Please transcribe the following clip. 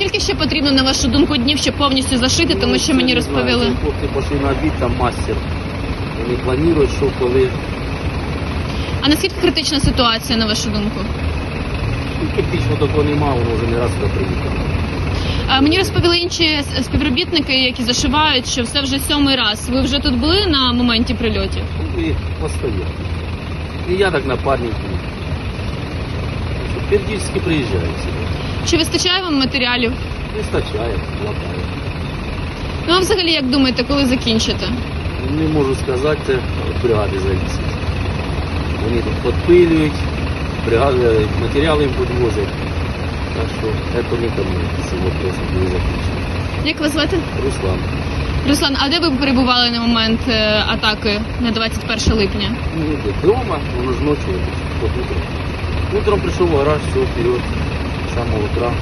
скільки ще потрібно, на вашу думку, днів, щоб повністю зашити, тому що мені розповіли. Хлопці пішли на обід, там мастер. Вони планують, що коли. А наскільки критична ситуація, на вашу думку? Ну, Критично такого нема, воно вже не раз сюди приїхало. А мені розповіли інші співробітники, які зашивають, що все вже сьомий раз. Ви вже тут були на моменті прильотів? Ну, І постоять. І я так напарник. Періодично приїжджають сюди. Чи вистачає вам матеріалів? Вистачає, хватає. Ну а взагалі, як думаєте, коли закінчите? Не можу сказати, це від бригади завісить. Вони тут підпилюють, бригади матеріали їм підвозять. Так що це не мне, ці вопроси були закінчені. Як вас звати? Руслан. Руслан, а де ви перебували на момент е, атаки на 21 липня? Ну, де дома, воно ж ночью, под утром. Утром пришел в гараж, все вперед, otra